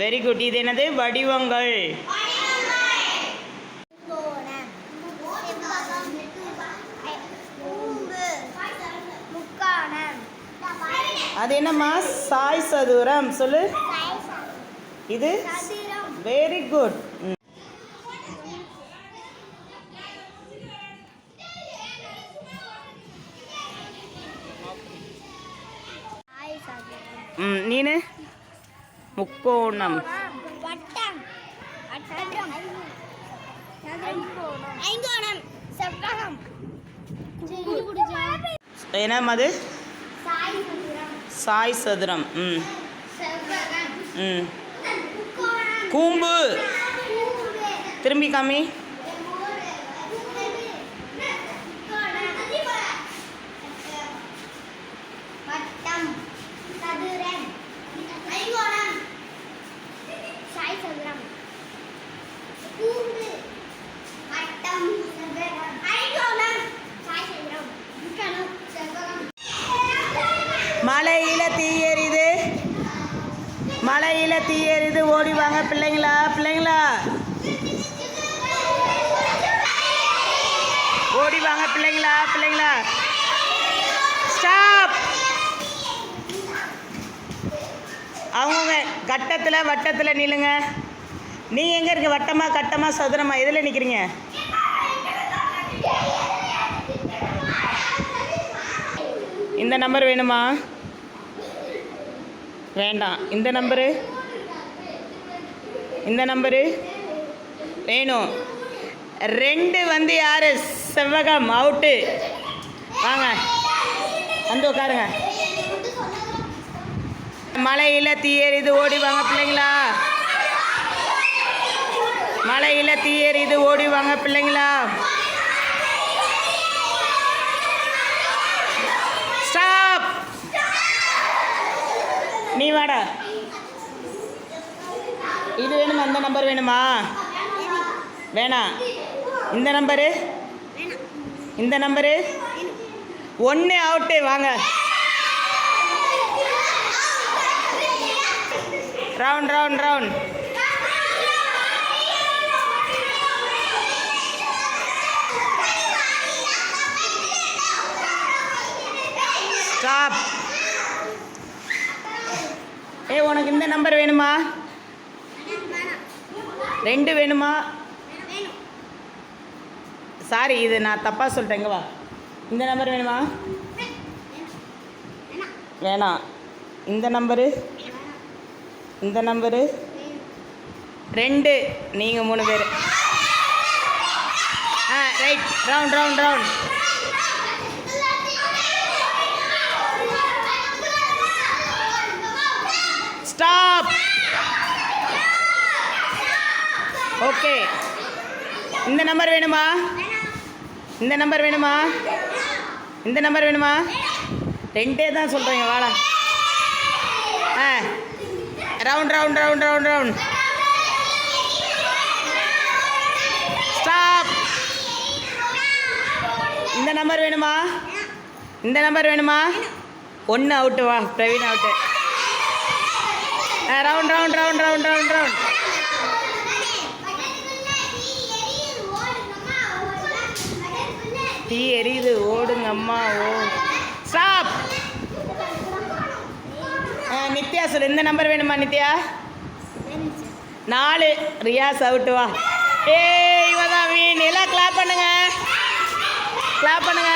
Very good இது என்னது? வடிவங்கள். அது என்னம்மா? சாய் சதுரம். சொல்லு. இது? வெரி குட் ம் நீனு? முக்கோணம். அது? சாய் சதுரம். ம். ம். கூம்பு. திரும்பி காமி வட்டம் சதுரம் ஐங்கோணம் சாய் சதுரம் கூம்பு வட்டம் சதுரம் ஐங்கோணம் சாய் சதுரம் முக்கோணம் செவ்வகம் மலையில தீ எரியுது மலையில் தீ எறிது ஓடி வாங்க பிள்ளைங்களா பிள்ளைங்களா? ஓடி வாங்க பிள்ளைங்களா பிள்ளைங்களா? ஸ்டாப் அவங்கவுங்க கட்டத்தில் வட்டத்தில் நில்லுங்க. நீ எங்கே இருக்க? வட்டமாக கட்டமாக சதுரமாக எதில் நிற்கிறீங்க இந்த நம்பர் வேணுமா? வேண்டாம். இந்த நம்பரு? இந்த நம்பரு? வேணும் ரெண்டு வந்து யார்? செவ்வகம் அவுட்டு. வாங்க. வந்து உட்காருங்க மலையில் தீ எரியுது ஓடி வாங்க பிள்ளைங்களா? மழையில் தீயறிது எரியுது ஓடி வாங்க பிள்ளைங்களா? நீ வாடா இது வேணுமா? அந்த நம்பர் வேணுமா? வேணாம் இந்த நம்பரு இந்த நம்பரு ஒன்று அவுட்டு வாங்க. ரவுண்ட் ரவுண்ட் ரவுண்ட் ஸ்டாப் ஏ உனக்கு இந்த நம்பர் வேணுமா? ரெண்டு வேணுமா? சாரி இது நான் தப்பாக சொல்லிட்டேங்க வா. இந்த நம்பர் வேணுமா? வேணாம். இந்த நம்பரு இந்த நம்பரு ரெண்டு. நீங்கள் மூணு பேர். ஆ right round round round okay. இந்த நம்பர் வேணுமா? இந்த நம்பர் வேணுமா? இந்த நம்பர் வேணுமா? ரெண்டே தான் சொல்கிறீங்க வாழா ஆ. Round round round round round. Stop. இந்த நம்பர் வேணுமா? இந்த நம்பர் வேணுமா? ஒன்று அவுட்டு வா. Praveen out round round round round round round தீ எரியுது அம்மா ஓ ஸ்டாப் நித்யா சொல்லு இந்த நம்பர் வேணுமா நித்யா? நாலு. ரியாஸ் அவுட்டு வா. ஏய் இவன் தான் வீண். எல்லாம் கிளாப் பண்ணுங்க. கிளாப் பண்ணுங்க.